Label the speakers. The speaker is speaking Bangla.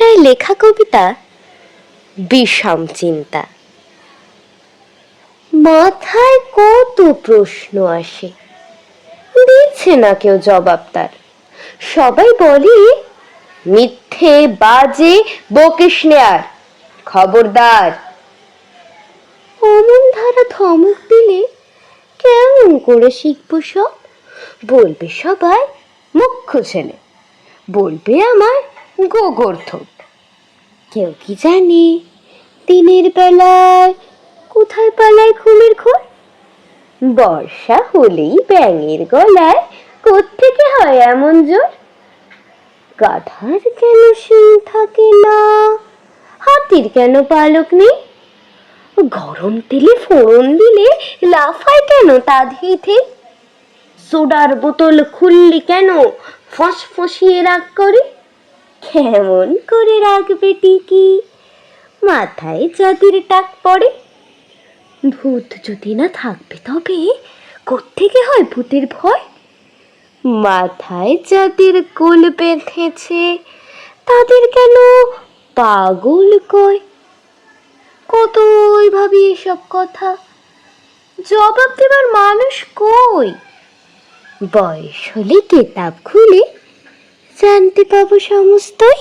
Speaker 1: রায় লেখা কবিতা বিষম চিন্তা। মাথায় কত প্রশ্ন আসে। দিচ্ছে না কেউ জবাব তার। সবাই বলে, মিথ্যে, বাজে, বকিস আর, খবরদার। অমন ধারা ধমক দিলে কেমন করে শিখব সব? বলবে সবাই মুখ্য ছেলে বলবে আমার গোগর কেউ কি জানে, দিনের বেলায় কোথায় পালায় ঘুমের ঘোর? বর্ষা হলেই ব্যাঙের গলায় কোত্থেকে হয় এমন জোর? গাধার কেন শিং থাকে না? হাতির কেন পালক নেই? গরম তেলে ফোড়ন দিলে লাফায় কেন তা ধেই সোডার বোতল খুললি কেন ফস ফসিয়ে রাগ করে? কেমন করে রাখবে টিকি? মাথায় জাতির টাক পড়ে। ভূত যদি না থাকবে তবে কোত্থেকে হয় ভূতের ভয়? মাথায় জাতির কুল বেঁধেছে, তাদের কেন পাগল কয়? কতই ভাবি এসব কথা? জবাব দেবার মানুষ কই? বয়স হলে কেতাব খুলে জানতে পাবো সমস্তই